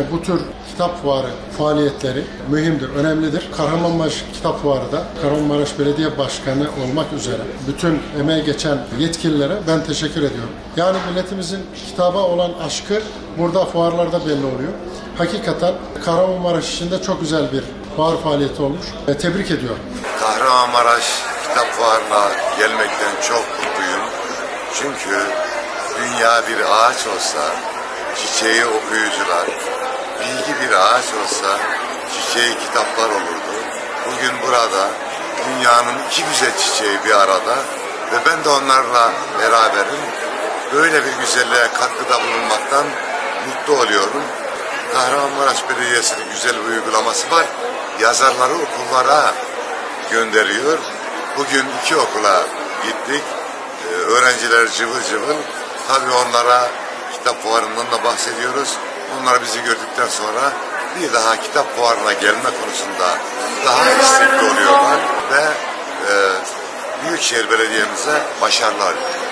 e, bu tür kitap fuarı faaliyetleri mühimdir, önemlidir. Kahramanmaraş Kitap Fuarı da Kahramanmaraş Belediye Başkanı olmak üzere bütün emeği geçen yetkililere ben teşekkür ediyorum. Yani milletimizin kitaba olan aşkı burada fuarlarda belli oluyor. Hakikaten Kahramanmaraş için de çok güzel bir fuar faaliyeti olmuş. E, tebrik ediyorum. Kahramanmaraş Kitap Fuarı'na gelmekten çok mutluyum. Çünkü dünya bir ağaç olsa, çiçeği okuyucular, ağaç olsa, çiçeği kitaplar olurdu. Bugün burada dünyanın iki güzel çiçeği bir arada ve ben de onlarla beraberim. Böyle bir güzelliğe katkıda bulunmaktan mutlu oluyorum. Kahramanmaraş Belediyesi'nin güzel bir uygulaması var. Yazarları okullara gönderiyor. Bugün iki okula gittik. Ee, öğrenciler cıvıl cıvıl. Tabii onlara kitap fuarından da bahsediyoruz. Onlar bizi gördükten sonra bir daha kitap fuarına gelme konusunda daha istekli oluyorlar ve e, Büyükşehir Belediye'mize başarılar diliyorum.